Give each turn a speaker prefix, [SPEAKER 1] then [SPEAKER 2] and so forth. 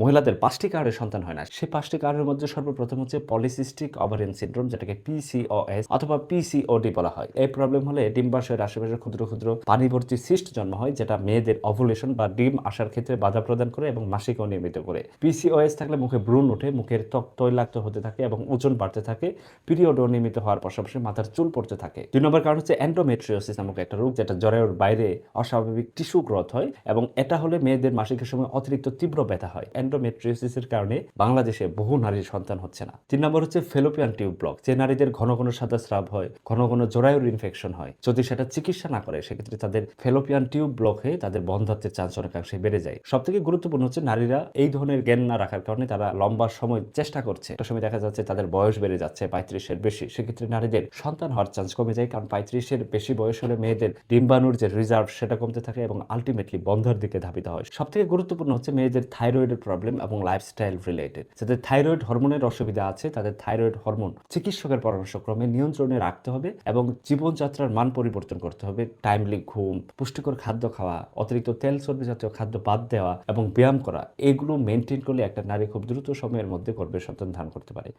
[SPEAKER 1] মহিলাদের পাঁচটি কারণে সন্তান হয় না। সেই পাঁচটি কারণের মধ্যে সর্বপ্রথম হচ্ছে পলিসিস্টিক ওভারিয়ান সিন্ড্রোম যেটাকে পিসিওএস অথবা পিসিওডি বলা হয়। এই প্রবলেম হলে ডিম্বাশয়ের আশেপাশে ক্ষুদ্র ক্ষুদ্র পানিভর্তি সিস্ট জন্ম হয়, যেটা মেয়েদের অভুলেশন বা ডিম আসার ক্ষেত্রে বাধা প্রদান করে এবং মাসিক অনিয়মিত করে। পিসিওএস থাকলে মুখে ব্রণ ওঠে, মুখের ত্বক তৈলাক্ত হতে থাকে এবং ওজন বাড়তে থাকে পিরিয়ড অনিয়মিত হওয়ার পাশাপাশি মাথার চুল পড়তে থাকে। দুই নম্বর কারণ হচ্ছে অ্যান্ডোমেট্রিওসিস নামক একটা রোগ, যেটা জ্বরের বাইরে অস্বাভাবিক টিস্যু গ্রোথ হয় এবং এটা হলে মেয়েদের মাসিকের সময় অতিরিক্ত তীব্র ব্যথা হয়। অ্যান্ডোমেট্রিওসিসের কারণে বাংলাদেশে বহু নারীর সন্তান হচ্ছে না। তিন নম্বর হচ্ছে ফেলোপিয়ান টিউব ব্লক যে নারীদের ঘন ঘন সাদা স্রাব হয়, ঘন ঘন জরায়ুর ইনফেকশন হয়। যদি সেটা চিকিৎসা না করে, সেক্ষেত্রে তাদের ফেলোপিয়ান টিউব ব্লক হয়ে তাদের বন্ধাত্মের চান্স অনেকাংশে বেড়ে যায়। সব থেকে গুরুত্বপূর্ণ হচ্ছে নারীরা এই ধরনের জ্ঞান না রাখার কারণে তারা লম্বা সময় চেষ্টা করছে। একটা সময় দেখা যাচ্ছে তাদের বয়স বেড়ে যাচ্ছে, পঁয়ত্রিশের বেশি। সেক্ষেত্রে নারীদের সন্তান হওয়ার চান্স কমে যায়, কারণ পঁয়ত্রিশের বেশি বয়স হলে মেয়েদের ডিম্বাণুর যে রিজার্ভ সেটা কমতে থাকে এবং আলটিমেটলি বন্ধের দিকে ধাবিত হয়। সব থেকে গুরুত্বপূর্ণ হচ্ছে মেয়েদের থাইরয়েডের প্রবলেম এবং লাইফস্টাইল রিলেটেড যাদের থাইরয়েড হরমোনের অসুবিধা আছে, তাদের থাইরয়েড হরমোন চিকিৎসকের পরামর্শক্রমে নিয়ন্ত্রণে রাখতে হবে এবং জীবনযাত্রার মান পরিবর্তন করতে হবে। টাইমলি ঘুম, পুষ্টিকর খাদ্য খাওয়া, অতিরিক্ত তেল চর্বি জাতীয় খাদ্য বাদ দেওয়া এবং ব্যায়াম করা, এগুলো মেনটেন করলে একটা নারী খুব দ্রুত সময়ের মধ্যে গর্ভের সন্তান ধারণ করতে পারে।